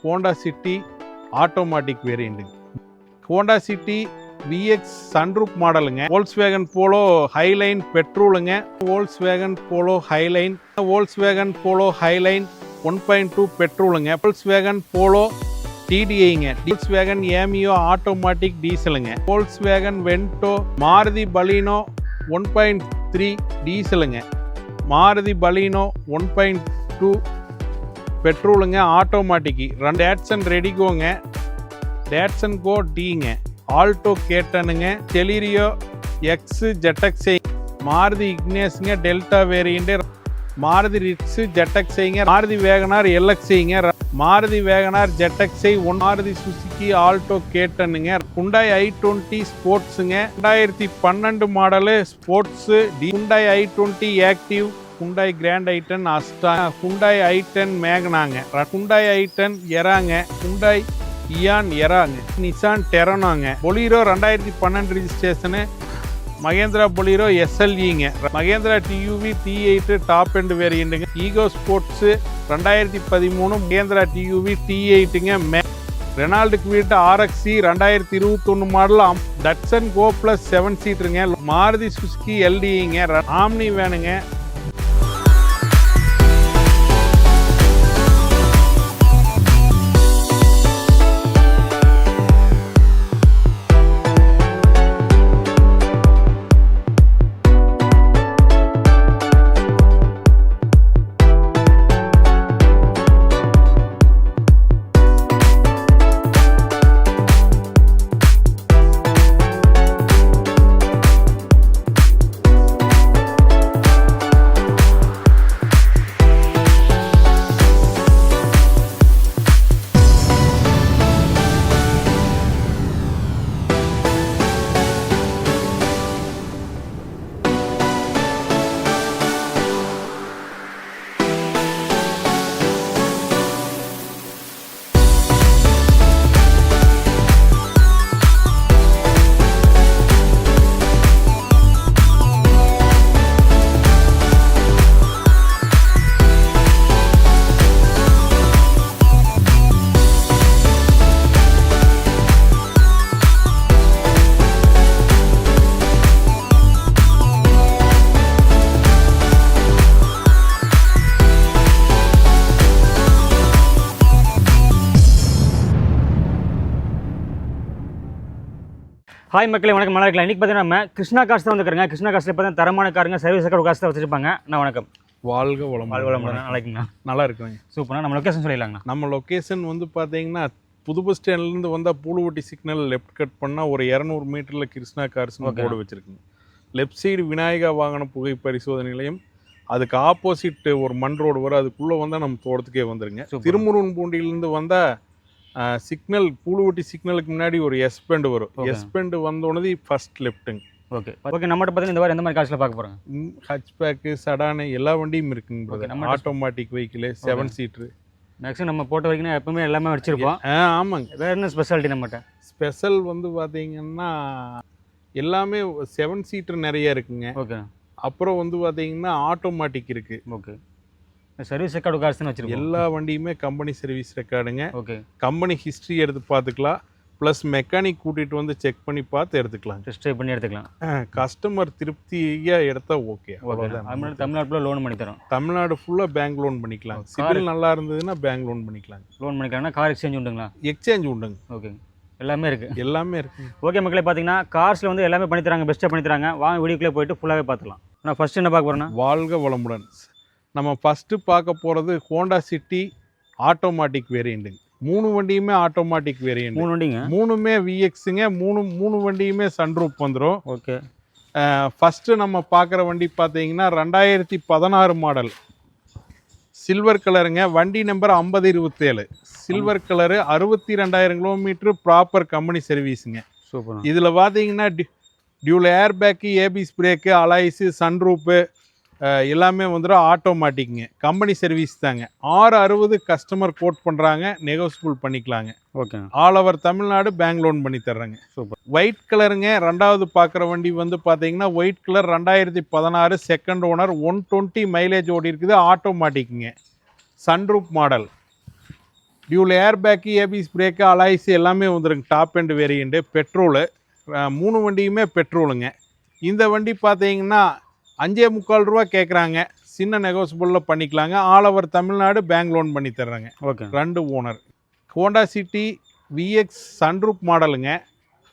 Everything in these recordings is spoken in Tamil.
ஹோண்டா சிட்டி ஆட்டோமேட்டிக் வேரியண்ட்டுங்க. ஹோண்டா சிட்டி விஎக்ஸ் சன்ரூப் மாடலுங்க. Volkswagen Polo Highline பெட்ரோலுங்க Volkswagen Polo Highline Volkswagen Polo Highline one point two பெட்ரோலுங்க Volkswagen Polo டிடிஐங்க டீல்ஸ் வேகன் Ameo automatic டீசலுங்க Volkswagen Vento Maruti Baleno one point three டீசலுங்க Maruti Baleno one point two பெட்ரோலுங்க automatic. ரெண்டு ஆட்சன் ரெடிகோங்க. டேட்சன் கோ டீங்க. ஆல்டோ கேட்டனுங்க. டெலிரியோ எக்ஸு ஜெட்டக்ஸை மாருதி இக்னேஸுங்க டெல்டா வேரியண்ட்டு. மாருதி ரிட்ஸு ஜெட்டக்ஸைங்க Maruti WagonR எல்எக்ஸைங்க Maruti Wagon R ZXi one Maruti Suzuki Alto கேட்டனுங்க. Hyundai i twenty ஸ்போர்ட்ஸுங்க. ரெண்டாயிரத்தி பன்னெண்டு model sports. Hyundai i twenty active. Hyundai grand i ten Asta Hyundai i ten மேகனாங்க. Hyundai i ten எறாங்க குண்டாய் இயான் எறாங்க நிசான் டெரனாங்க பொலீரோ ரெண்டாயிரத்தி பன்னெண்டு registration Mahindra Bolero எஸ்எல்இங்க Mahindra TUV T eight top end வேரியண்ட்டுங்க ego sports ரெண்டாயிரத்தி பதிமூணு மகேந்திரா டியூவி டி எயிட்டுங்க மே ரெனால்டுக்கு வீட்டு ஆர்எக்ஸி ரெண்டாயிரத்தி இருபத்தொன்று model Datsun Go plus seven சீட்டருங்க Maruti Suzuki எல்டிங்க ஆம்னி வேணுங்க ஹாய் மக்களே வணக்கம். நல்லா இருக்கலாம் இன்றைக்கி பார்த்தீங்கன்னா நம்ம கிருஷ்ணா காசு தான் வந்துருக்காங்க கிருஷ்ணா காசில் பார்த்தீங்கன்னா தரமான காருங்க சர்வீஸ் கார் காசு தான் வச்சுருப்பாங்க. நான் வணக்கம். வாழ்க வளம் வாழ் வளம் நல்லா இருக்குங்களா? நல்லா இருக்குங்க. சூப்பர்ண்ணா. நம்ம லொக்கேஷன் சொல்லிடலாங்கண்ணா. நம்ம லொக்கேஷன் வந்து பார்த்தீங்கன்னா புது பஸ் ஸ்டாண்ட்லேருந்து வந்தால் பூலுவட்டி சிக்னல் லெஃப்ட் கட் பண்ணால் ஒரு இரநூறு மீட்டரில் கிருஷ்ணா கார்ஸ்னு. போர்டு வச்சுருக்குங்க லெஃப்ட் சைடு விநாயகா வாகன புகை பரிசோதனை நிலையம். அதுக்கு ஆப்போசிட் ஒரு மண் ரோடு வரும். அதுக்குள்ளே வந்தால் நம்ம தோட்டத்துக்கே வந்துருங்க. Super. திருமுருகன் பூண்டியிலேருந்து வந்தால் சிக்னல் பூலுவட்டி சிக்னலுக்கு முன்னாடி ஒரு எஸ் பெண்டு வரும். எஸ் பெண்டு வந்தோடனே ஃபர்ஸ்ட் லெஃப்ட்டுங்க ஓகே ஓகே நம்மகிட்ட பார்த்தீங்கன்னா இந்த வாரம் எந்த மாதிரி காசில் பார்க்க போகிறோங்க ஹச்பேக்கு சடானு எல்லா வண்டியும் இருக்குங்க brother. நம்ம- automatic vehicle seven seater maximum நம்ம போட்ட வரைக்கும் எப்பவுமே எல்லாமே வச்சிருப்போம். ஆ ஆமாங்க. வேறு என்ன ஸ்பெஷாலிட்டி நம்மகிட்ட ஸ்பெஷல் வந்து பார்த்தீங்கன்னா எல்லாமே செவன் சீட்டர் நிறைய இருக்குங்க. ஓகே அப்புறம் வந்து பார்த்தீங்கன்னா ஆட்டோமேட்டிக் இருக்கு. ஓகே சர்வீஸ் ரெக்கார்டு காசு வச்சிருக்கோம். எல்லா வண்டியுமே கம்பெனி சர்வீஸ் ரெக்கார்டுங்க ஓகே கம்பெனி ஹிஸ்ட்ரி எடுத்து பார்த்துக்கலாம். ப்ளஸ் மெக்கானிக் கூட்டிகிட்டு வந்து செக் பண்ணி பார்த்து எடுத்துக்கலாம். டெஸ்ட் பண்ணி எடுத்துக்கலாம். கஸ்டமர் திருப்தியாக எடுத்தா ஓகே மாதிரி தமிழ்நாட்டில் லோன் பண்ணி தரோம் தமிழ்நாடு ஃபுல்லாக பேங்க் லோன் பண்ணிக்கலாம். சிபில் நல்லா இருந்ததுன்னா பேங்க் லோன் பண்ணிக்கலாம். லோன் பண்ணிக்கலாம்னா கார் எக்ஸ்சேஞ்ச் உண்டுங்களா? எக்ஸ்சேஞ்ச் உண்டுங்க. ஓகே எல்லாமே இருக்குது எல்லாமே இருக்குங்க ஓகே மக்களே பார்த்தீங்கன்னா கார்ஸில் வந்து எல்லாமே பண்ணி தராங்க பெஸ்ட்டாக பண்ணி தராங்க வாங்க வீடியோக்குள்ளே போயிட்டு ஃபுல்லாகவே பார்த்துலாம் நான் ஃபஸ்ட் என்ன பார்க்க போகிறேன்னா வாழ்க வளமுடன். நம்ம ஃபஸ்ட்டு பார்க்க போகிறது ஹோண்டா சிட்டி ஆட்டோமேட்டிக் வேரியண்ட்டுங்க மூணு வண்டியுமே ஆட்டோமேட்டிக் வேரியண்ட் மூணு வண்டிங்க? மூணுமே விஎக்ஸுங்க மூணு மூணு வண்டியுமே சன்ரூப் வந்துடும் ஓகே. ஃபஸ்ட்டு நம்ம பார்க்குற வண்டி பார்த்தீங்கன்னா ரெண்டாயிரத்தி பதினாறு மாடல் சில்வர் கலருங்க வண்டி நம்பர் ஐம்பது இருபத்தேழு. சில்வர் கலரு அறுபத்தி ரெண்டாயிரம் கிலோமீட்டர் ப்ராப்பர் கம்பெனி சர்வீஸுங்க சூப்பர் இதில் பார்த்தீங்கன்னா D dual air bag ABS brake alloys sunroof எல்லாமே வந்துடும் ஆட்டோமேட்டிக்குங்க கம்பெனி சர்வீஸ் தாங்க. ஆறு அறுபது கஸ்டமர் கோட் பண்ணுறாங்க நெகோசியபிள் பண்ணிக்கலாங்க. Okay. All over Tamil Nadu bank loan பண்ணி தர்றேங்க. சூப்பர். ஒயிட் கலருங்க ரெண்டாவது பார்க்குற வண்டி வந்து பார்த்தீங்கன்னா ஒயிட் கலர் ரெண்டாயிரத்தி பதினாறு second owner one twenty mileage ஓடி இருக்குது ஆட்டோமேட்டிக்குங்க sunroof model dual air bag ABS brake alloys எல்லாமே வந்துருங்க. டாப் அண்ட் வேரியண்ட்டு பெட்ரோலு மூணு வண்டியுமே பெட்ரோலுங்க இந்த வண்டி பார்த்தீங்கன்னா அஞ்சே முக்கால் ரூபா கேட்குறாங்க சின்ன நெகோசிபிளில் பண்ணிக்கலாங்க. All over Tamil Nadu bank loan பண்ணி தர்றாங்க. ஓகே. ரெண்டு owner Honda city VX sunroof மாடலுங்க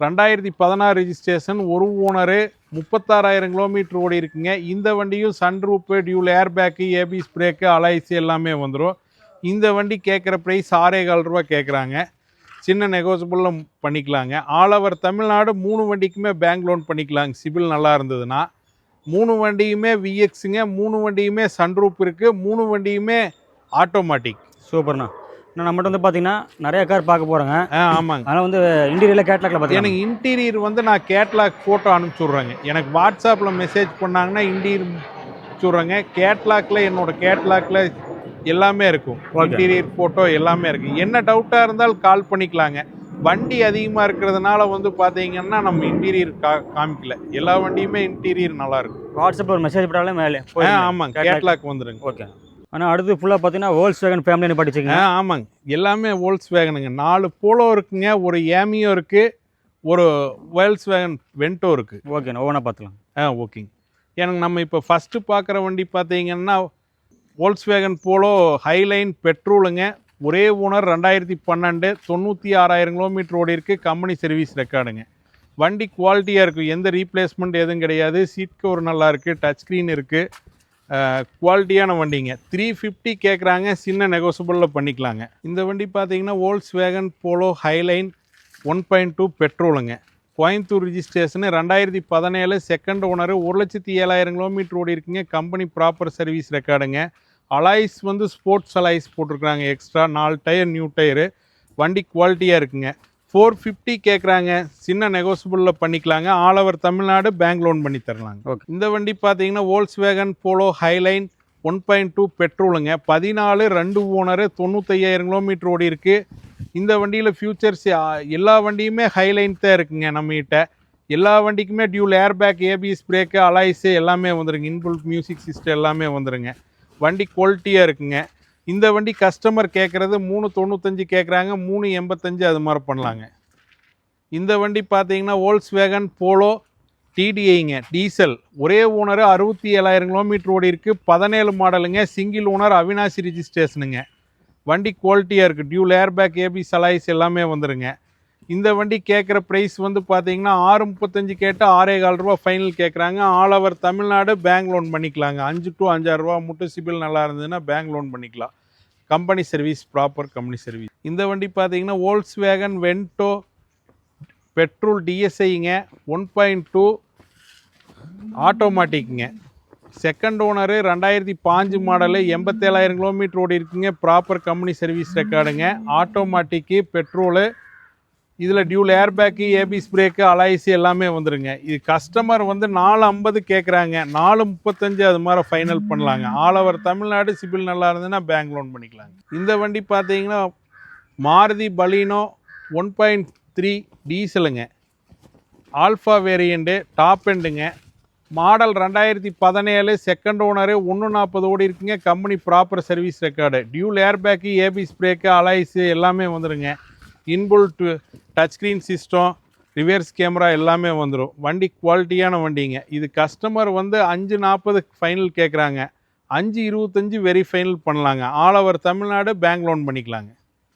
ரெண்டாயிரத்தி பதினாறு ரிஜிஸ்ட்ரேஷன் ஒரு ஓனரு முப்பத்தாறாயிரம் கிலோமீட்டர் ஓடி இருக்குங்க. இந்த வண்டியும் sunroof dual air bag ABS brake அலைசி எல்லாமே வந்துடும் இந்த வண்டி கேட்குற ப்ரைஸ் ஆறே கால் ரூபா கேட்குறாங்க சின்ன நெகோசிபிளில் பண்ணிக்கலாங்க. ஆல் ஓவர் தமிழ்நாடு மூணு வண்டிக்குமே பேங்க் லோன் பண்ணிக்கலாங்க. சிபில் நல்லா இருந்ததுன்னா. மூணு வண்டியுமே விஎக்ஸுங்க மூணு வண்டியுமே சன்ரூப் இருக்குது மூணு வண்டியுமே ஆட்டோமேட்டிக் சூப்பர்ண்ணா. நான் நம்மகிட்ட வந்து பார்த்தீங்கன்னா நிறைய கார் பார்க்க போகிறேங்க ஆ ஆமாங்க. அதனால் வந்து இன்டீரியரில் கேட்லாக்ல பார்த்தீங்கன்னா எனக்கு இன்டீரியர் வந்து நான் கேட்லாக் ஃபோட்டோ அனுப்பிச்சுட்றேங்க. எனக்கு வாட்ஸ்அப்பில் மெசேஜ் பண்ணாங்கன்னா இன்டீரியர் அனுப்பிச்சுட்றேங்க கேட்லாக்ல என்னோட கேட்லாக்ல எல்லாமே இருக்கும். இன்டீரியர் ஃபோட்டோ எல்லாமே இருக்குது என்ன டவுட்டாக இருந்தாலும் கால் பண்ணிக்கலாங்க. வண்டி அதிகமாக இருக்கிறதுனால வந்து பார்த்தீங்கன்னா நம்ம இன்டீரியர் கா காமிக்கல. எல்லா வண்டியுமே இன்டீரியர் நல்லா இருக்கும் வாட்ஸ்அப்பில் ஒரு மெசேஜ் போட்டாலே மேலே. ஆ ஆமாங்க. கேட்லாக் வந்துருங்க. ஓகே. ஆனால் அடுத்து ஃபுல்லாக பார்த்தீங்கன்னா ஹோல்ஸ் வேகன் ஃபேமிலி ஆ படிச்சிங்க ஆமாங்க. எல்லாமே வோல்ஸ் வேகனுங்க நாலு போலோ இருக்குங்க ஒரு ஏமியோ இருக்குது ஒரு வேல்ஸ் வேகன் வென்டோ இருக்குது ஓகேண்ணா ஒவ்வொன்றா பார்த்துலாம் ஆ ஓகேங்க. எனக்கு நம்ம இப்போ ஃபஸ்ட்டு பார்க்குற வண்டி பார்த்தீங்கன்னா வேகன் போலோ ஹைலைன் பெட்ரோலுங்க ஒரே ஓனர் ரெண்டாயிரத்தி பன்னெண்டு தொண்ணூற்றி ஆறாயிரம் கிலோமீட்டர் ஓடி இருக்குது கம்பெனி சர்வீஸ் ரெக்கார்டுங்க வண்டி குவாலிட்டியாக இருக்கும் எந்த ரீப்ளேஸ்மெண்ட் எதுவும் கிடையாது. சீட் கவர் நல்லா இருக்குது டச் ஸ்க்ரீன் இருக்குது குவாலிட்டியான வண்டிங்க. த்ரீ ஃபிஃப்டி கேட்குறாங்க சின்ன நெகோசபிளில் பண்ணிக்கலாங்க. இந்த வண்டி பார்த்தீங்கன்னா Volkswagen Polo Highline one point two பெட்ரோலுங்க Coimbatore registration ரெண்டாயிரத்தி பதினேழு செகண்ட் ஓனர் ஒரு லட்சத்தி ஏழாயிரம் கிலோமீட்டர் ஓடி இருக்குங்க கம்பெனி ப்ராப்பர் சர்வீஸ் ரெக்கார்டுங்க அலாய்ஸ் வந்து ஸ்போர்ட்ஸ் அலாய்ஸ் போட்டிருக்காங்க எக்ஸ்ட்ரா நாலு டயர் நியூ டயரு வண்டி குவாலிட்டியாக இருக்குங்க. ஃபோர் ஃபிஃப்டி கேட்குறாங்க சின்ன நெகோசிபிளில் பண்ணிக்கலாங்க. All over Tamil Nadu bank loan பண்ணி தரலாங்க. Okay. இந்த வண்டி பார்த்தீங்கன்னா Volkswagen Polo Highline one point two பெட்ரோலுங்க பதினாலு ரெண்டு ஓனரு தொண்ணூத்தையாயிரம் கிலோமீட்டர் ஓடி இருக்கு. இந்த வண்டியில் ஃபியூச்சர்ஸ் எல்லா வண்டியுமே ஹைலைன் தான் இருக்குங்க நம்மகிட்ட. எல்லா வண்டிக்குமே dual air bag ABS brake alloys எல்லாமே வந்துருங்க. இன்புல் மியூசிக் சிஸ்டம் எல்லாமே வந்துருங்க. வண்டி குவாலிட்டியாக இருக்குங்க. இந்த வண்டி கஸ்டமர் கேட்குறது மூணு தொண்ணூத்தஞ்சு கேட்குறாங்க மூணு எண்பத்தஞ்சு அது மாதிரி பண்ணலாங்க. இந்த வண்டி பார்த்தீங்கன்னா ஓல்ஸ் வேகன் போலோ டிடிஐங்க டீசல் ஒரே ஓனர் அறுபத்தி ஏழாயிரம் கிலோமீட்டர் ஓடி இருக்குது பதினேழு மாடலுங்க சிங்கிள் ஓனர் அவினாசி ரிஜிஸ்ட்ரேஷனுங்க வண்டி குவாலிட்டியாக இருக்குது dual air bag ABS alloys எல்லாமே வந்துருங்க. இந்த வண்டி கேட்குற ப்ரைஸ் வந்து பார்த்தீங்கன்னா ஆறு முப்பத்தஞ்சு கேட்டால் ஆறே கால் ரூபா ஃபைனல் கேட்குறாங்க all over Tamil Nadu bank loan பண்ணிக்கலாங்க. அஞ்சு டு அஞ்சாயிரம் ரூபா மட்டும் சிபில் நல்லா இருந்ததுன்னா பேங்க் லோன் பண்ணிக்கலாம். Company service proper company service இந்த வண்டி பார்த்தீங்கன்னா ஓல்ஸ் வேகன் வென்டோ பெட்ரோல் டிஎஸ்ஐங்க ஒன் பாயிண்ட் டூ ஆட்டோமேட்டிக்குங்க செகண்ட் ஓனரு ரெண்டாயிரத்தி பாஞ்சு மாடலு எண்பத்தேழாயிரம் கிலோமீட்டர் ஓடி இருக்குங்க ப்ராப்பர் கம்பெனி சர்வீஸ் ரெக்கார்டுங்க ஆட்டோமேட்டிக்கு பெட்ரோலு இதில் dual air bag ABS brake அலாய்சி எல்லாமே வந்துடுங்க இது கஸ்டமர் வந்து நாலு ஐம்பது கேட்குறாங்க நாலு முப்பத்தஞ்சு அது மாதிரி ஃபைனல் பண்ணலாங்க. ஆல் ஓவர் தமிழ்நாடு சிபில் நல்லா இருந்ததுன்னா பேங்க் லோன் பண்ணிக்கலாங்க. இந்த வண்டி பார்த்தீங்கன்னா Maruti Baleno one point three டீசலுங்க. Alpha variant top எண்டுங்க மாடல் ரெண்டாயிரத்தி பதினேழு செகண்ட் ஓனரு ஒன்று நாற்பது ஓடி இருக்குங்க. Company proper service record dual air bag ABS brake alloys எல்லாமே வந்துருங்க. Inbuilt touch screen system reverse camera எல்லாமே வந்துடும் வண்டி குவாலிட்டியான வண்டிங்க. இது கஸ்டமர் வந்து அஞ்சு நாற்பது ஃபைனல் கேட்குறாங்க அஞ்சு இருபத்தஞ்சு வெரி ஃபைனல் பண்ணலாங்க. All over Tamil Nadu bank loan பண்ணிக்கலாங்க.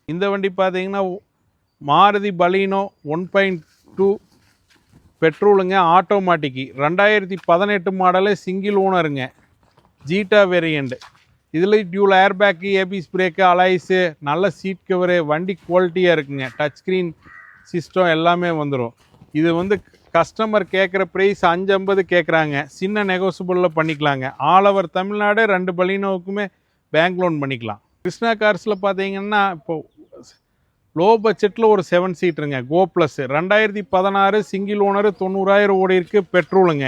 இந்த வண்டி பார்த்தீங்கன்னா Maruti Baleno one point two பெட்ரோலுங்க automatic ரெண்டாயிரத்தி பதினெட்டு மாடலே சிங்கிள் ஓனருங்க ஜீட்டா வேரியண்ட்டு இதில் dual air bag ABS brake alloys நல்ல சீட் கவரு வண்டி குவாலிட்டியாக இருக்குங்க. டச் ஸ்க்ரீன் சிஸ்டம் எல்லாமே வந்துடும் இது வந்து கஸ்டமர் கேட்குற ப்ரைஸ் அஞ்சு ஐம்பது கேட்குறாங்க சின்ன நெகோசியபிளில் பண்ணிக்கலாங்க. ஆல் ஓவர் தமிழ்நாடு ரெண்டு பலினோவுக்குமே பேங்க் லோன் பண்ணிக்கலாம். கிருஷ்ணா கார்ஸில் பார்த்தீங்கன்னா இப்போ லோ பட்ஜெட்டில் ஒரு செவன் சீட்டுருங்க கோ ப்ளஸ் ரெண்டாயிரத்தி பதினாறு சிங்கிள் ஓனரு தொண்ணூறாயிரம் ஓடி இருக்குது பெட்ரோலுங்க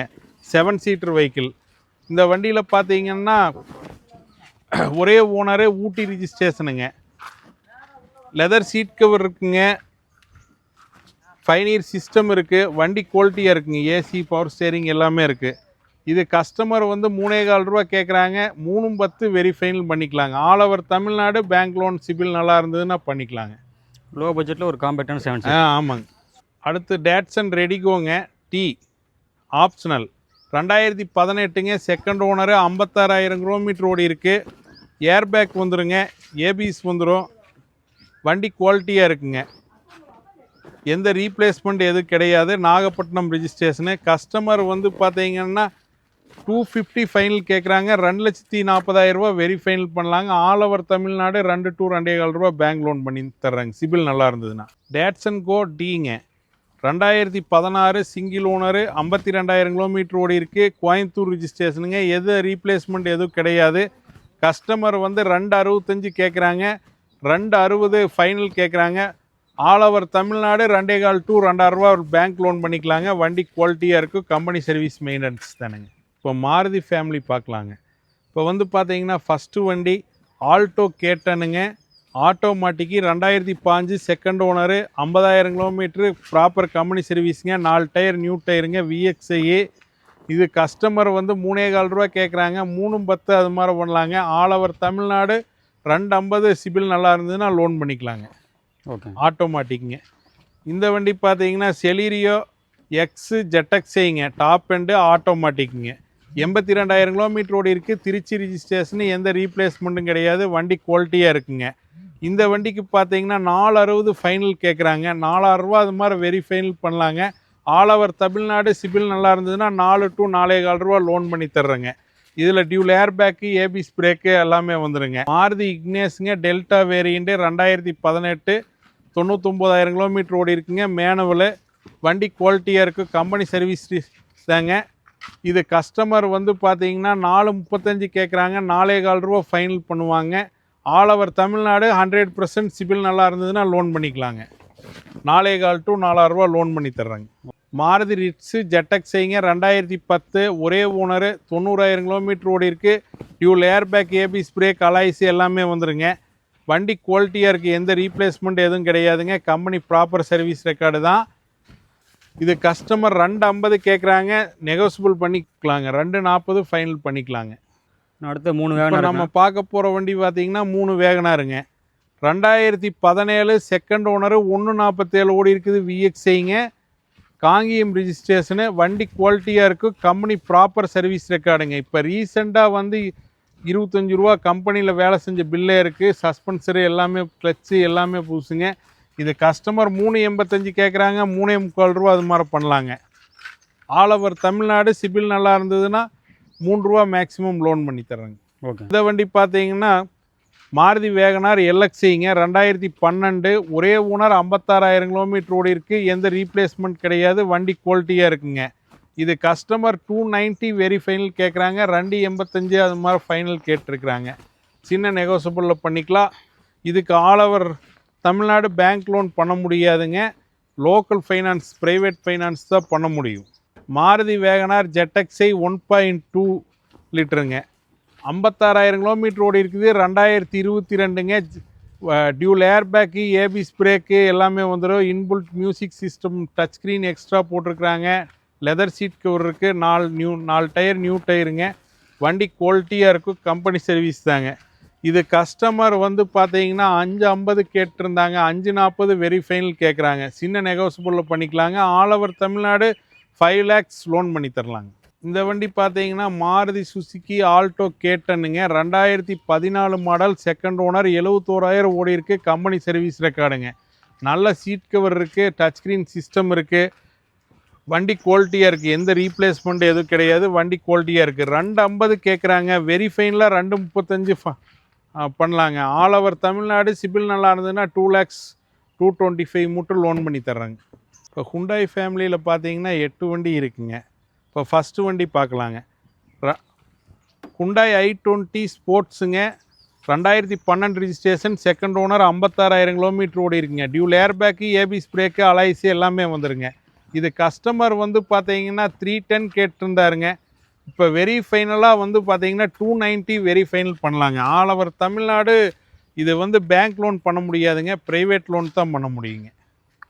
செவன் சீட்டர் வெஹிக்கிள் இந்த வண்டியில் பார்த்தீங்கன்னா ஒரே ஓனரு ஊட்டி ரிஜிஸ்ட்ரேஷனுங்க. லெதர் சீட் கவர் இருக்குங்க. ஃபைன் இயர் சிஸ்டம் இருக்குது வண்டி குவாலிட்டியாக இருக்குங்க. ஏசி பவர் ஸ்டேரிங் எல்லாமே இருக்குது இது கஸ்டமர் வந்து மூணே கால் ரூபா கேட்குறாங்க மூணும் பத்து வெரி ஃபைனல் பண்ணிக்கலாங்க. All over Tamil Nadu bank loan CIBIL நல்லா இருந்ததுன்னா பண்ணிக்கலாங்க. லோ பட்ஜெட்டில் ஒரு காம்பேக்டான செவன் ஆ ஆமாங்க. அடுத்து டேட்சன் ரெடிகோங்க டி ஆப்ஷனல் ரெண்டாயிரத்தி பதினெட்டுங்க. செகண்ட் ஓனரு ஐம்பத்தாறாயிரம் கிலோமீட்டர் ஓடி இருக்குது ஏர்பேக் வந்துருங்க. ஏபிஎஸ் வந்துடும் வண்டி குவாலிட்டியாக இருக்குங்க. எந்த ரீப்ளேஸ்மெண்ட் எதுவும் கிடையாது. நாகப்பட்டினம் ரிஜிஸ்ட்ரேஷனு கஸ்டமர் வந்து பார்த்தீங்கன்னா டூ ஃபிஃப்டி ஃபைனல் கேட்குறாங்க ரெண்டு லட்சத்தி நாற்பதாயிரரூபா வெரி ஃபைனல் பண்ணலாங்க. ஆல் ஓவர் தமிழ்நாடு ரெண்டு டூ ரெண்டே கால் ரூபா பேங்க் லோன் பண்ணி தர்றாங்க. சிபில் நல்லா இருந்ததுன்னா. டேட்ஸன் கோ டிங்க ரெண்டாயிரத்தி பதினாறு சிங்கிள் ஓனரு ஐம்பத்தி ரெண்டாயிரம் கிலோமீட்டர் ஓடி இருக்குது கோயம்புத்தூர் ரிஜிஸ்ட்ரேஷனுங்க எது ரீப்ளேஸ்மெண்ட் எதுவும் கிடையாது. கஸ்டமர் வந்து ரெண்டு அறுபத்தஞ்சு கேட்குறாங்க ரெண்டு அறுபது ஃபைனல் கேட்குறாங்க ஆல் ஓவர் தமிழ்நாடு ரெண்டே கால் டூ ரெண்டாயிரம் ரூபா பேங்க் லோன் பண்ணிக்கலாங்க. வண்டி குவாலிட்டியாக இருக்கும் கம்பெனி சர்வீஸ் மெயின்டெனன்ஸ் தானுங்க. இப்போ மாருதி ஃபேமிலி பார்க்கலாங்க. இப்போ வந்து பார்த்தீங்கன்னா ஃபஸ்ட்டு வண்டி ஆல்டோ கேட்டனுங்க. ஆட்டோமேட்டிக்கு ரெண்டாயிரத்தி பாஞ்சு செகண்ட் ஓனரு ஐம்பதாயிரம் கிலோமீட்ரு ப்ராப்பர் கம்பெனி சர்வீஸுங்க நாலு டயர் நியூ டயருங்க விஎக்ஸ்ஐஏ இது கஸ்டமர் வந்து மூணே கால் ரூபா கேட்குறாங்க மூணும் பத்து அது மாதிரி பண்ணலாங்க. ஆல் ஓவர் தமிழ்நாடு ரெண்டு ஐம்பது சிபில் நல்லா இருந்ததுன்னா லோன் பண்ணிக்கலாங்க. ஓகே. ஆட்டோமேட்டிக்குங்க இந்த வண்டி பார்த்தீங்கன்னா செலீரியோ எக்ஸு ஜெட்டக்ஸைங்க டாப் எண்டு ஆட்டோமேட்டிக்குங்க எண்பத்தி ரெண்டாயிரம் கிலோமீட்டர் ஓடி இருக்குது திருச்சி ரிஜிஸ்ட்ரேஷன் எந்த ரீப்ளேஸ்மெண்ட்டும் கிடையாது. வண்டி குவாலிட்டியாக இருக்குங்க. இந்த வண்டிக்கு பார்த்தீங்கன்னா நாலு அறுபது ஃபைனல் கேட்குறாங்க நாலாயிரம் ரூபா அது மாதிரி வெரி ஃபைனல் பண்ணலாங்க. ஆல் ஓவர் தமிழ்நாடு சிபில் நல்லா இருந்ததுன்னா நாலு டு நாலே கால் ரூபா லோன் பண்ணி தர்றேங்க. இதில் dual air bag ABS brake எல்லாமே வந்துருங்க. மாருதி இக்னேஸுங்க டெல்டா வேரியண்ட்டு ரெண்டாயிரத்தி பதினெட்டு தொண்ணூத்தொம்போதாயிரம் கிலோமீட்டர் ஓடி இருக்குங்க. மேனுவல் வண்டி குவாலிட்டியாக இருக்குது கம்பெனி சர்வீஸ் தாங்க. இது கஸ்டமர் வந்து பார்த்தீங்கன்னா நாலு முப்பத்தஞ்சு கேட்குறாங்க நாலே கால் ரூபா ஃபைனல் பண்ணுவாங்க. All over Tamil Nadu hundred percent CIBIL நல்லா இருந்ததுன்னா லோன் பண்ணிக்கலாங்க. நாலே கால் டு நாலாயிரரூவா லோன் பண்ணி தர்றாங்க. மாருதி ரிட்ஸு ஜெட்டக்ஸைங்க ரெண்டாயிரத்தி பத்து ஒரே ஓனரு தொண்ணூறாயிரம் கிலோமீட்டர் ஓடி இருக்குது dual air bag ABS brake alloys எல்லாமே வந்துருங்க. வண்டி குவாலிட்டியாக இருக்குது எந்த ரீப்ளேஸ்மெண்ட் எதுவும் கிடையாதுங்க. கம்பெனி ப்ராப்பர் சர்வீஸ் ரெக்கார்டு தான். இது கஸ்டமர் ரெண்டு ஐம்பது கேட்குறாங்க நெகோசியபிள் பண்ணிக்கலாங்க. ரெண்டு நாற்பது ஃபைனல் பண்ணிக்கலாங்க. அடுத்த மூணு வேகனார் நம்ம பார்க்க போகிற வண்டி பார்த்தீங்கன்னா மூணு வேகனாருங்க ரெண்டாயிரத்தி பதினேழு செகண்ட் ஓனரு ஒன்று நாற்பத்தேழு ஓடி இருக்குது விஎக்ஸ்ஐங்க காங்கியம் ரிஜிஸ்ட்ரேஷனு வண்டி குவாலிட்டியாக இருக்குது கம்பெனி ப்ராப்பர் சர்வீஸ் ரெக்கார்டுங்க இப்போ ரீசெண்டாக வந்து இருபத்தஞ்சி ரூபா கம்பெனியில் வேலை செஞ்ச பில்லே இருக்குது சஸ்பென்சரு எல்லாமே கிளச்சு எல்லாமே புதுசுங்க. இது கஸ்டமர் மூணு எண்பத்தஞ்சு கேட்குறாங்க மூணே முக்கால் ரூபா அது மாதிரி பண்ணலாங்க. ஆல் ஓவர் தமிழ்நாடு சிபில் நல்லா இருந்ததுன்னா மூணு ரூபா மேக்ஸிமம் லோன் பண்ணி தர்றாங்க. ஓகே. இந்த வண்டி பார்த்தீங்கன்னா மாருதி வேகனார் எல்எக்ஸிங்க ரெண்டாயிரத்தி பன்னெண்டு. ஒரே ஓனர் ஐம்பத்தாறாயிரம் கிலோமீட்டர் ஓடி இருக்குது எந்த ரீப்ளேஸ்மெண்ட் கிடையாது. வண்டி குவாலிட்டியாக இருக்குங்க. இது customer two ninety very final கேட்குறாங்க ரெண்டு எண்பத்தஞ்சு அது மாதிரி ஃபைனல் கேட்டிருக்கிறாங்க. சின்ன நெகோசபிளில் பண்ணிக்கலாம். இதுக்கு all over Tamil Nadu bank loan பண்ண முடியாதுங்க. லோக்கல் ஃபைனான்ஸ் ப்ரைவேட் ஃபைனான்ஸ் தான் பண்ண முடியும். Maruti Wagon R ஜெட்டக்ஸை one point two லிட்டருங்க. ஐம்பத்தாறாயிரம் கிலோமீட்டர் ஓடி இருக்குது. ரெண்டாயிரத்தி இருபத்தி ரெண்டுங்க dual air bag AB brake எல்லாமே வந்துடும் inbuilt music system touch screen extra போட்டிருக்கிறாங்க. லெதர் சீட் கவர் இருக்குது நாலு நியூ நாலு டயர் நியூ டயருங்க வண்டி குவாலிட்டியாக இருக்கும். கம்பெனி சர்வீஸ் தாங்க. இது கஸ்டமர் வந்து பார்த்தீங்கன்னா அஞ்சு ஐம்பது கேட்டிருந்தாங்க. அஞ்சு நாற்பது வெரி ஃபைனல் கேட்குறாங்க சின்ன நெகோசியபிளில் பண்ணிக்கலாங்க. All over Tamil Nadu five lakhs loan பண்ணி தரலாங்க. இந்த வண்டி பார்த்தீங்கன்னா மாருதி சுசுக்கி ஆல்டோ கேட்டனுங்க. ரெண்டாயிரத்தி பதினாலு மாடல் செகண்ட் ஓனர் எழுபத்தோராயிரம் ஓடி இருக்குது கம்பெனி சர்வீஸ் ரெக்கார்டுங்க நல்ல சீட் கவர் இருக்குது டச் ஸ்க்ரீன் சிஸ்டம் இருக்குது வண்டி குவாலிட்டியாக இருக்குது எந்த ரீப்ளேஸ்மெண்ட் எதுவும் கிடையாது. வண்டி குவாலிட்டியாக இருக்குது ரெண்டு ஐம்பது கேட்குறாங்க வெரிஃபைனில் ரெண்டு முப்பத்தஞ்சு ஃப- பண்ணலாங்க. ஆல் ஓவர் தமிழ்நாடு சிபில் நல்லா இருந்ததுன்னா two lakhs to twenty five மட்டும் லோன் பண்ணி தர்றாங்க. இப்போ ஹுண்டாய் ஃபேமிலியில் பார்த்தீங்கன்னா எட்டு வண்டி இருக்குங்க. இப்போ ஃபஸ்ட்டு வண்டி பார்க்கலாங்க. குண்டாய் ஹுண்டாய் ஐ டுவெண்ட்டி ஸ்போர்ட்ஸுங்க ரெண்டாயிரத்தி பன்னெண்டு ரிஜிஸ்ட்ரேஷன் செகண்ட் ஓனர் ஐம்பத்தாறாயிரம் கிலோமீட்டர் ஓடி இருக்குங்க. Dual air bag ABS brake அலைசி எல்லாமே வந்துருங்க. இது கஸ்டமர் வந்து பார்த்தீங்கன்னா த்ரீ டென் கேட்டிருந்தாருங்க. இப்போ வெரி ஃபைனலாக வந்து பார்த்தீங்கன்னா டூ நைன்ட்டி வெரி ஃபைனல் பண்ணலாங்க. ஆல் ஓவர் தமிழ்நாடு இது வந்து பேங்க் லோன் பண்ண முடியாதுங்க. ப்ரைவேட் லோன் தான் பண்ண முடியுங்க.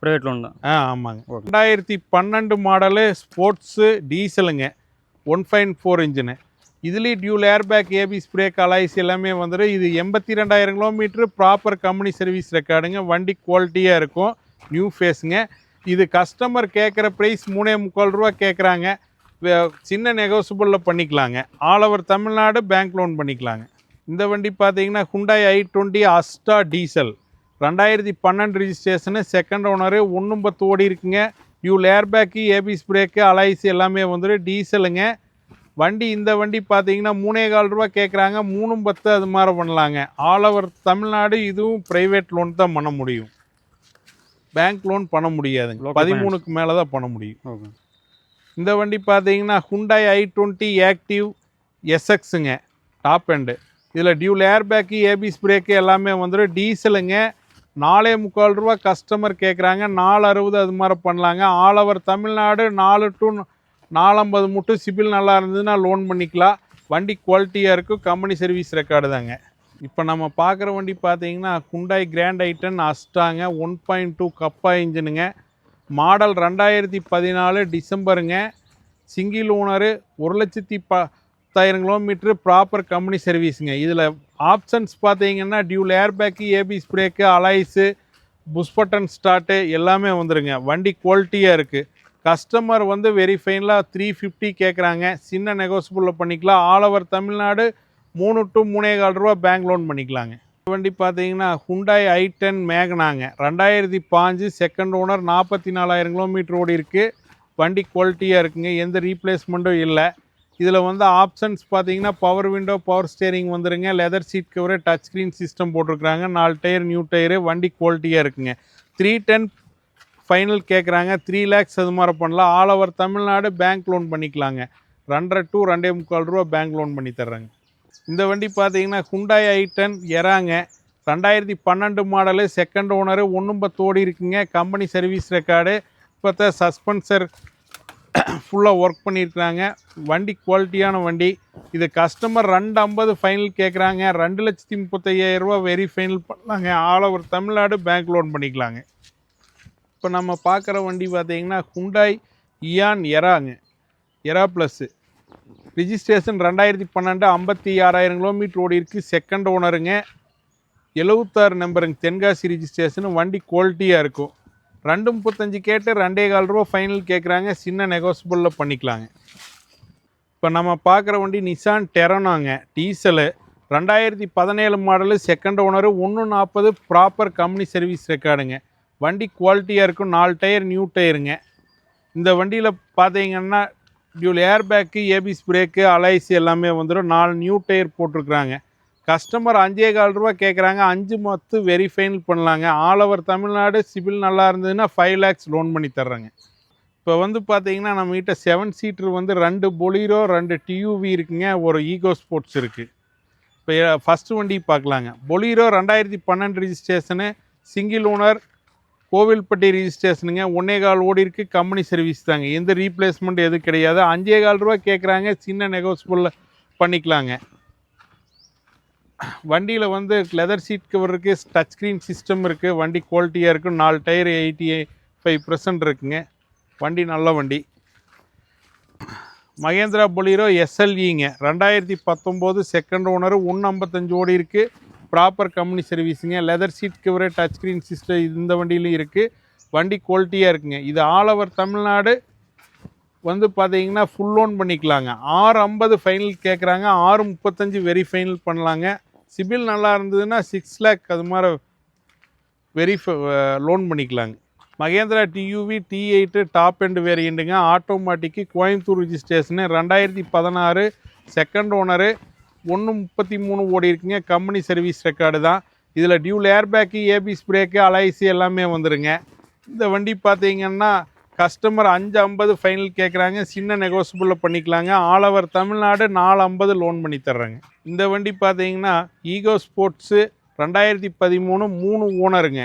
ப்ரைவேட் லோன் தான். ஆ ஆமாங்க. ரெண்டாயிரத்தி பன்னெண்டு மாடலு ஸ்போர்ட்ஸு டீசலுங்க ஒன் ஃபைன் ஃபோர் இன்ஜினு இதுலேயும் dual airbag ABS brake alloys எல்லாமே வந்துடும் இது எண்பத்தி ரெண்டாயிரம் கிலோமீட்ரு ப்ராப்பர் கம்பெனி சர்வீஸ் ரெக்கார்டுங்க வண்டி குவாலிட்டியாக இருக்கும். நியூ ஃபேஸுங்க இது கஸ்டமர் கேட்குற ப்ரைஸ் மூணே முக்கால் ரூபா கேட்குறாங்க சின்ன நெகோசிபிளில் பண்ணிக்கலாங்க. All over Tamil Nadu bank loan பண்ணிக்கலாங்க. இந்த வண்டி பார்த்தீங்கன்னா Hyundai i twenty Asta diesel ரெண்டாயிரத்தி பன்னெண்டு ரிஜிஸ்ட்ரேஷனு செகண்ட் ஓனரு ஒன்றும் பத்து ஓடி இருக்குங்க. Dual airbag ABS brake alloys எல்லாமே வந்துடும் டீசலுங்க வண்டி இந்த வண்டி பார்த்தீங்கன்னா மூணே கால் ரூபா கேட்குறாங்க மூணும் பத்து அது மாதிரி பண்ணலாங்க. ஆல் ஓவர் தமிழ்நாடு இதுவும் ப்ரைவேட் லோன் தான் பண்ண முடியும். பேங்க் லோன் பண்ண முடியாதுங்க. பதிமூணுக்கு மேலே தான் பண்ண முடியும். இந்த வண்டி பார்த்தீங்கன்னா ஹுண்டாய் ஐ டுவெண்ட்டி ஆக்டிவ் எஸ்எக்ஸுங்க டாப் எண்டு இதில் டியூல் ஏர்பேக்கு ஏபிஎஸ் பிரேக்கு எல்லாமே வந்துடும் டீசலுங்க நாலே முக்கால் ரூபா கஸ்டமர் கேட்குறாங்க நாலு அறுபது அது மாதிரி பண்ணலாங்க. ஆல் ஓவர் தமிழ்நாடு நாலு டு நாலம்பது மட்டும் சிபில் நல்லா இருந்ததுன்னா லோன் பண்ணிக்கலாம். வண்டி குவாலிட்டியாக இருக்கும் கம்பெனி சர்வீஸ் ரெக்கார்டு தாங்க. இப்போ நம்ம பார்க்குற வண்டி பார்த்தீங்கன்னா குண்டாய் கிராண்ட் ஐட்டன் அஸ்டாங்க ஒன் பாயிண்ட் டூ கப்பா இன்ஜினுங்க மாடல் ரெண்டாயிரத்தி பதினாலு டிசம்பருங்க சிங்கிள் ஓனரு ஒரு லட்சத்தி பத்தாயிரம் கிலோமீட்ரு ப்ராப்பர் கம்பெனி சர்வீஸுங்க இதில் ஆப்ஷன்ஸ் பார்த்தீங்கன்னா dual airbag ABS brake alloys push button start எல்லாமே வந்துருங்க. வண்டி குவாலிட்டியாக இருக்குது கஸ்டமர் வந்து வெரி ஃபைனலாக த்ரீ ஃபிஃப்டி கேட்குறாங்க சின்ன நெகோசிபிளில் பண்ணிக்கலாம். ஆல் ஓவர் தமிழ்நாடு மூணு டு மூணே கால் ரூபா பேங்க் லோன் பண்ணிக்கலாங்க. வண்டி பார்த்தீங்கன்னா ஹுண்டாய் ஐ டென் மேகனாங்க. ரெண்டாயிரத்தி பாஞ்சு செகண்ட் ஓனர் நாற்பத்தி நாலாயிரம் கிலோமீட்டர் ஓடி இருக்குது வண்டி குவாலிட்டியாக இருக்குங்க. எந்த ரீப்ளேஸ்மெண்ட்டும் இல்லை. இதில் வந்து ஆப்ஷன்ஸ் பார்த்தீங்கன்னா பவர் விண்டோ பவர் ஸ்டேரிங் வந்துருங்க. Leather seat cover touch screen system போட்டிருக்கிறாங்க. நாலு டயர் நியூ டயரு வண்டி குவாலிட்டியாக இருக்குங்க. த்ரீ டென் ஃபைனல் கேட்குறாங்க த்ரீ லேக்ஸ் அது மாதிரி பண்ணலாம். All over Tamil Nadu bank loan பண்ணிக்கலாங்க. ரெண்டரை டு ரெண்டே முக்கால் ரூபா பேங்க் லோன் பண்ணி தர்றாங்க. இந்த வண்டி பார்த்தீங்கன்னா ஹுண்டாய் ஐட்டன் எறாங்க ரெண்டாயிரத்தி பன்னெண்டு மாடலு செகண்ட் ஓனரு ஒன்றும் பத்தோடி இருக்குங்க. கம்பெனி சர்வீஸ் ரெக்கார்டு இப்போ சஸ்பென்சர் ஃபுல்லாக ஒர்க் பண்ணியிருக்கிறாங்க. வண்டி குவாலிட்டியான வண்டி. இது கஸ்டமர் ரெண்டு ஐம்பது ஃபைனல் கேட்குறாங்க ரெண்டு லட்சத்தி முப்பத்தையாயிரரூபா வெரி ஃபைனல் பண்ணலாங்க all over Tamil Nadu bank loan பண்ணிக்கலாங்க. இப்போ நம்ம பார்க்குற வண்டி பார்த்தீங்கன்னா ஹுண்டாய் இயான் எராங்க எரா ப்ளஸ்ஸு ரிஜிஸ்ட்ரேஷன் ரெண்டாயிரத்தி பன்னெண்டு ஐம்பத்தி ஆறாயிரம் கிலோமீட்டர் ஓடி இருக்குது செகண்ட் ஓனருங்க எழுபத்தாறு நம்பருங்க தென்காசி ரிஜிஸ்ட்ரேஷன் வண்டி குவாலிட்டியாக இருக்கும். ரெண்டு முப்பத்தஞ்சு கேட்டு ரெண்டே கால் ரூபா ஃபைனல் கேட்குறாங்க சின்ன நெகோசியபிளில் பண்ணிக்கலாங்க. இப்போ நம்ம பார்க்குற வண்டி நிசான் டெரனாங்க டீசலு ரெண்டாயிரத்தி பதினேழு மாடலு செகண்ட் ஓனரு ஒன்று நாற்பது ப்ராப்பர் கம்பெனி சர்வீஸ் ரெக்கார்டுங்க வண்டி குவாலிட்டியாக இருக்கும். நாலு டயர் நியூ டயருங்க இந்த வண்டியில் பார்த்தீங்கன்னா dual airbag ABS brake alloys எல்லாமே வந்துடும் நாலு நியூ டயர் போட்டிருக்குறாங்க. கஸ்டமர் அஞ்சே கால் ரூபா கேட்குறாங்க அஞ்சு மொத்து வெரிஃபைன் பண்ணலாங்க. ஆல் ஓவர் தமிழ்நாடு சிபில் நல்லா இருந்ததுன்னா ஃபைவ் லேக்ஸ் லோன் பண்ணி தர்றாங்க. இப்போ வந்து பார்த்தீங்கன்னா நம்மகிட்ட செவன் சீட்ரு வந்து ரெண்டு பொலீரோ ரெண்டு டியூவி இருக்குங்க. ஒரு ஈகோ ஸ்போர்ட்ஸ் இருக்குது இப்போ ஃபஸ்ட்டு வண்டி பார்க்கலாங்க பொலீரோ ரெண்டாயிரத்தி பன்னெண்டு ரிஜிஸ்ட்ரேஷனு சிங்கிள் ஓனர் கோவில்பட்டி ரிஜிஸ்ட்ரேஷனுங்க ஒன்னே கால் ஓடி இருக்கு கம்பெனி சர்வீஸ் தாங்க. எந்த ரீப்ளேஸ்மெண்ட் எதுவும் கிடையாது. அஞ்சே கால் ரூபா கேட்குறாங்க சின்ன நெகோசிபிளில் பண்ணிக்கலாங்க. வண்டியில் வந்து லெதர் சீட் கவர் இருக்குது டச் ஸ்க்ரீன் சிஸ்டம் இருக்குது வண்டி குவாலிட்டியாக இருக்குது நாலு டயர் எயிட்டி ஃபைவ் பர்சன்ட் இருக்குங்க. வண்டி நல்ல வண்டி. மகேந்திரா பொலீரோ எஸ்எல்இங்க ரெண்டாயிரத்தி பத்தொம்போது செகண்ட் ஓனர் ஒன்று ஐம்பத்தஞ்சு ஓடி இருக்குது proper company சர்வீஸுங்க leather seat cover touch screen system இந்த வண்டியிலையும் இருக்குது வண்டி குவாலிட்டியாக இருக்குங்க. இது ஆல் ஓவர் தமிழ்நாடு. வந்து பார்த்தீங்கன்னா ஃபுல் லோன் பண்ணிக்கலாங்க. ஆறு ஐம்பது ஃபைனல் கேட்குறாங்க ஆறு முப்பத்தஞ்சு வெரி ஃபைனல் பண்ணலாங்க. சிபில் நல்லா இருந்ததுன்னா சிக்ஸ் லேக் அது மாதிரி வெரி லோன் பண்ணிக்கலாங்க. Mahindra TUV T eight top end வேரியண்ட்டுங்க automatic Coimbatore registration ரெண்டாயிரத்தி பதினாறு செகண்ட் ஓனரு ஒன்று முப்பத்தி மூணு ஓடி இருக்குங்க. கம்பெனி சர்வீஸ் ரெக்கார்டு தான். இதில் dual airbag ABS brake alloys எல்லாமே வந்துடுங்க இந்த வண்டி பார்த்தீங்கன்னா கஸ்டமர் அஞ்சு ஐம்பது ஃபைனல் கேட்குறாங்க சின்ன நெகோசிபிளில் பண்ணிக்கலாங்க. ஆல் ஓவர் தமிழ்நாடு நாலு ஐம்பது லோன் பண்ணி தர்றாங்க. இந்த வண்டி பார்த்தீங்கன்னா ஈகோ ஸ்போர்ட்ஸு ரெண்டாயிரத்தி பதிமூணு மூணு ஓனருங்க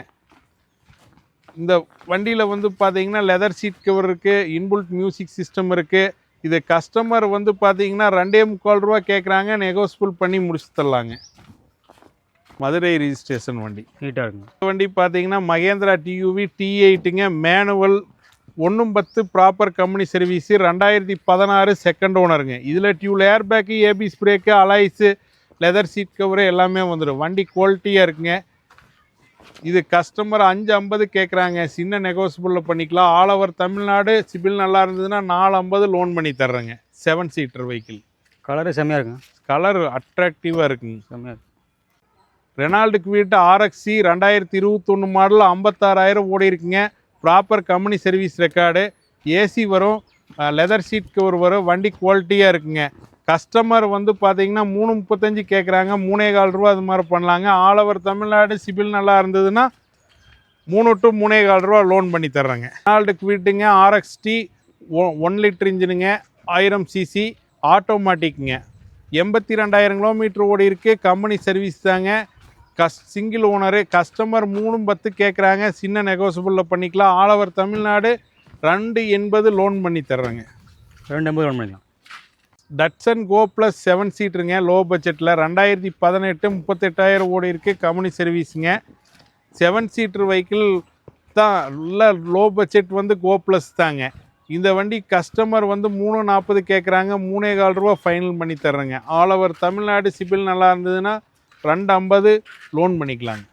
இந்த வண்டியில் வந்து பார்த்தீங்கன்னா லெதர் சீட் கவர் இருக்குது இன்புல்ட் மியூசிக் சிஸ்டம் இருக்குது இது கஸ்டமர் வந்து பார்த்தீங்கன்னா ரெண்டே முக்கால் ரூபா கேட்குறாங்க நெகோசிபிள் பண்ணி முடிச்சு தரலாங்க. மதுரை ரிஜிஸ்ட்ரேஷன் வண்டி. நீட்டாக இருக்குங்க. இந்த வண்டி பார்த்தீங்கன்னா மகேந்திரா டியூவி டி எயிட்டுங்க மேனுவல் ஒன்றும் பத்து ப்ராப்பர் கம்பெனி சர்வீஸு ரெண்டாயிரத்தி பதினாறு செகண்ட் ஓனருங்க இதில் dual air bag ABS brake alloys leather seat cover எல்லாமே வந்துடும் வண்டி குவாலிட்டியாக இருக்குங்க. இது கஸ்டமர் அஞ்சு ஐம்பது கேட்குறாங்க சின்ன நெகோசியபிளில் பண்ணிக்கலாம். ஆல் ஓவர் தமிழ்நாடு சிபில் நல்லா இருந்ததுன்னா நாலு ஐம்பது லோன் பண்ணி தர்றேங்க. செவன் சீட்டர் வெஹிக்கிள் கலரு செம்மையாக இருக்குங்க. கலர் அட்ராக்டிவாக இருக்குங்க. செம்மையாக இருக்கு. ரெனால்டு குவிட் ஆர்எக்ஸி ரெண்டாயிரத்தி இருபத்தொன்று மாடல் ஐம்பத்தாறாயிரம் ஓடி இருக்குங்க proper company service record AC வரும் லெதர் சீட் கவர் வரும் வண்டி குவாலிட்டியாக இருக்குங்க. கஸ்டமர் வந்து பார்த்தீங்கன்னா மூணு முப்பத்தஞ்சு கேட்குறாங்க மூணே கால் ரூபா அது மாதிரி பண்ணலாங்க. ஆல் ஓவர் தமிழ்நாடு சிபில் நல்லா இருந்ததுன்னா மூணு டு மூணே கால் ரூபா லோன் பண்ணி தர்றேங்க. ரெனால்டுக்கு வீட்டுங்க ஆர்எக்ஸ்டி ஒன் லிட்டர் இன்ஜினுங்க ஆயிரம் சிசி ஆட்டோமேட்டிக்குங்க எண்பத்தி ரெண்டாயிரம் கிலோமீட்டர் ஓடி இருக்குது கம்பெனி சர்வீஸ் தாங்க. கஸ் சிங்கிள் ஓனரு கஸ்டமர் மூணு பத்து கேட்குறாங்க சின்ன நெகோசியபிளில் பண்ணிக்கலாம். ஆல் ஓவர் தமிழ்நாடு ரெண்டு எண்பது லோன் பண்ணி தர்றேங்க. ரெண்டு எண்பது ஒன் பண்ணிக்கலாம். டட்சன் கோ ப்ளஸ் செவன் சீட்டுருங்க லோ பட்ஜெட்டில் ரெண்டாயிரத்தி பதினெட்டு முப்பத்தெட்டாயிரம் ஓடி இருக்கு. கம்பெனி சர்வீஸுங்க செவன் சீட்டர் வெஹிக்கிள் தான். உள்ள லோ பட்ஜெட் வந்து கோ ப்ளஸ் தாங்க. இந்த வண்டி கஸ்டமர் வந்து மூணு நாற்பது கேட்குறாங்க மூணே கால் ரூபா ஃபைனல் பண்ணி தர்றேங்க. ஆல் ஓவர் தமிழ்நாடு சிபில் நல்லா இருந்ததுன்னா ரெண்டு ஐம்பது லோன் பண்ணிக்கலாங்க.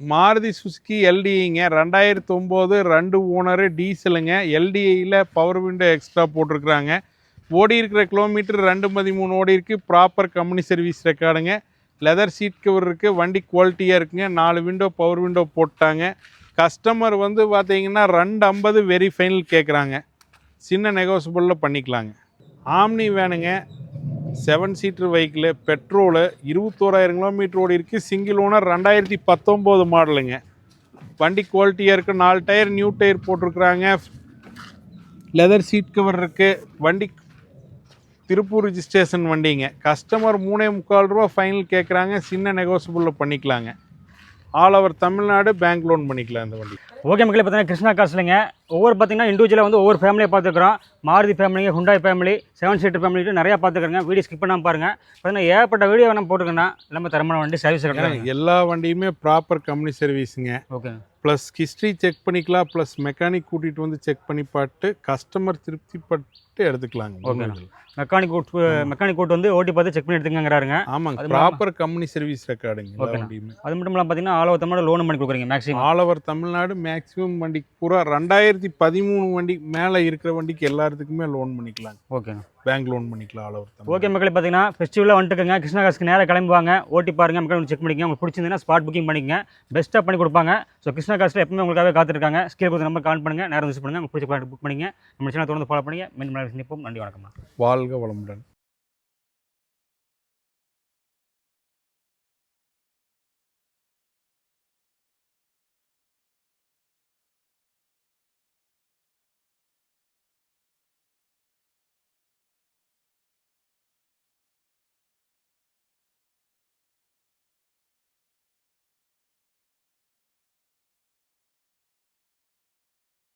மாருதி சுசுக்கி எல்டிஐங்க ரெண்டாயிரத்து ஒம்பது ரெண்டு ஓனரு டீசலுங்க. எல்டிஐயில் பவர் விண்டோ எக்ஸ்ட்ரா போட்டிருக்கிறாங்க. ஓடி இருக்கிற கிலோமீட்டர் ரெண்டு பதிமூணு ஓடி இருக்குது ப்ராப்பர் கம்பெனி சர்வீஸ் ரெக்கார்டுங்க லெதர் சீட் கவர் இருக்குது வண்டி குவாலிட்டியாக இருக்குங்க. நாலு விண்டோ பவர் விண்டோ போட்டாங்க. கஸ்டமர் வந்து பார்த்தீங்கன்னா ரெண்டு ஐம்பது வெரி ஃபைனல் கேட்குறாங்க சின்ன நெகோசியபிளில் பண்ணிக்கலாங்க. ஆம்னி வேணுங்க செவன் சீட்டர் வெஹிக்கிள் பெட்ரோலு இருபத்தோராயிரம் கிலோமீட்டர் ஓடி இருக்குது சிங்கிள் ஓனர் ரெண்டாயிரத்தி பத்தொம்போது மாடலுங்க. வண்டி குவாலிட்டியாக இருக்குது நாலு டயர் நியூ டயர் போட்டிருக்குறாங்க. லெதர் சீட் கவர் இருக்குது வண்டி திருப்பூர் ரிஜிஸ்ட்ரேஷன் வண்டிங்க. கஸ்டமர் மூணே முக்கால் ரூபா ஃபைனல் கேட்குறாங்க சின்ன நெகோசியபிளில் பண்ணிக்கலாங்க. All over Tamil Nadu bank loan பண்ணிக்கலாம் இந்த வண்டி. ஓகே மக்களே பார்த்தீங்கன்னா கிருஷ்ணா காசுலங்க ஒவ்வொரு பார்த்தீங்கன்னா இண்டிவிஜுவலாக வந்து ஒவ்வொரு ஃபேமிலியை பார்த்துக்கிறோம் Maruti ஃபேமிலிங்க Hyundai family seven seater family நிறையா பார்த்துக்கிறேங்க வீடியோ ஸ்கிப் பண்ணாமல் பாருங்கள் பார்த்தீங்கன்னா ஏகப்பட்ட வீடியோ நம்ம போட்டுருக்கேன்னா எல்லாமே தரமான வண்டி சர்வீஸ் கிடையாது எல்லா வண்டியுமே ப்ராப்பர் கம்பெனி சர்வீஸுங்க ஓகே ப்ளஸ் ஹிஸ்ட்ரி செக் பண்ணிக்கலாம் ப்ளஸ் மெக்கானிக் கூட்டிகிட்டு வந்து செக் பண்ணி பார்த்து கஸ்டமர் திருப்திப்பட்டு எடுத்துக்கலாங்க ஓகே. மெக்கானிக் கூட் மெக்கானிக் கூட்டு வந்து ஓட்டி பார்த்து செக் பண்ணி எடுத்துக்கங்கிறாருங்க. ஆமாங்க ப்ராப்பர் கம்பெனி சர்வீஸ் ரெக்கார்டுங்க. வண்டியுமே. அது மட்டும் இல்லாமல் பார்த்தீங்கன்னா ஆல் ஓவர் தமிழ் லோன் பண்ணி கொடுக்குறீங்க maximum all over Tamil Nadu maximum வண்டி பூரா ரெண்டாயிரத்தி பதிமூணு வண்டி மேலே இருக்கிற வண்டிக்கு எல்லாத்துக்குமே லோன் பண்ணிக்கலாங்க. ஓகே பேங்க் லோன் பண்ணிக்கலாம் ஆல் ஓவர் ஓகே மக்களே பார்த்தீங்கன்னா ஃபெஸ்டிவலாக வந்துட்டுங்க கிருஷ்ணா காசுக்கு நேராக கிளம்புவாங்க. ஓட்டி பாருங்க மக்கள் செக் பண்ணிக்கங்க. உங்களுக்கு பிடிச்சிருந்ததுன்னா ஸ்பாட் புக்கிங் பண்ணிக்கங்க. பெஸ்ட்டாக பண்ணி கொடுப்பாங்க. ஸோ கிருஷ்ணா காசில் எப்பவுமே உங்களுக்காக காத்திருக்காங்க. ஸ்கீல் கொடுத்த நம்பர் கால் பண்ணுங்க. நேரம் யூஸ் பண்ணுங்க. உங்களுக்கு பிடிச்ச புக் பண்ணிங்க நம்ம சேனல் தொடர்ந்து ஃபாலோ பண்ணுங்க. மீண்டும் சந்திப்போம். நன்றி வணக்கம் வாழ்க வளமுடன்.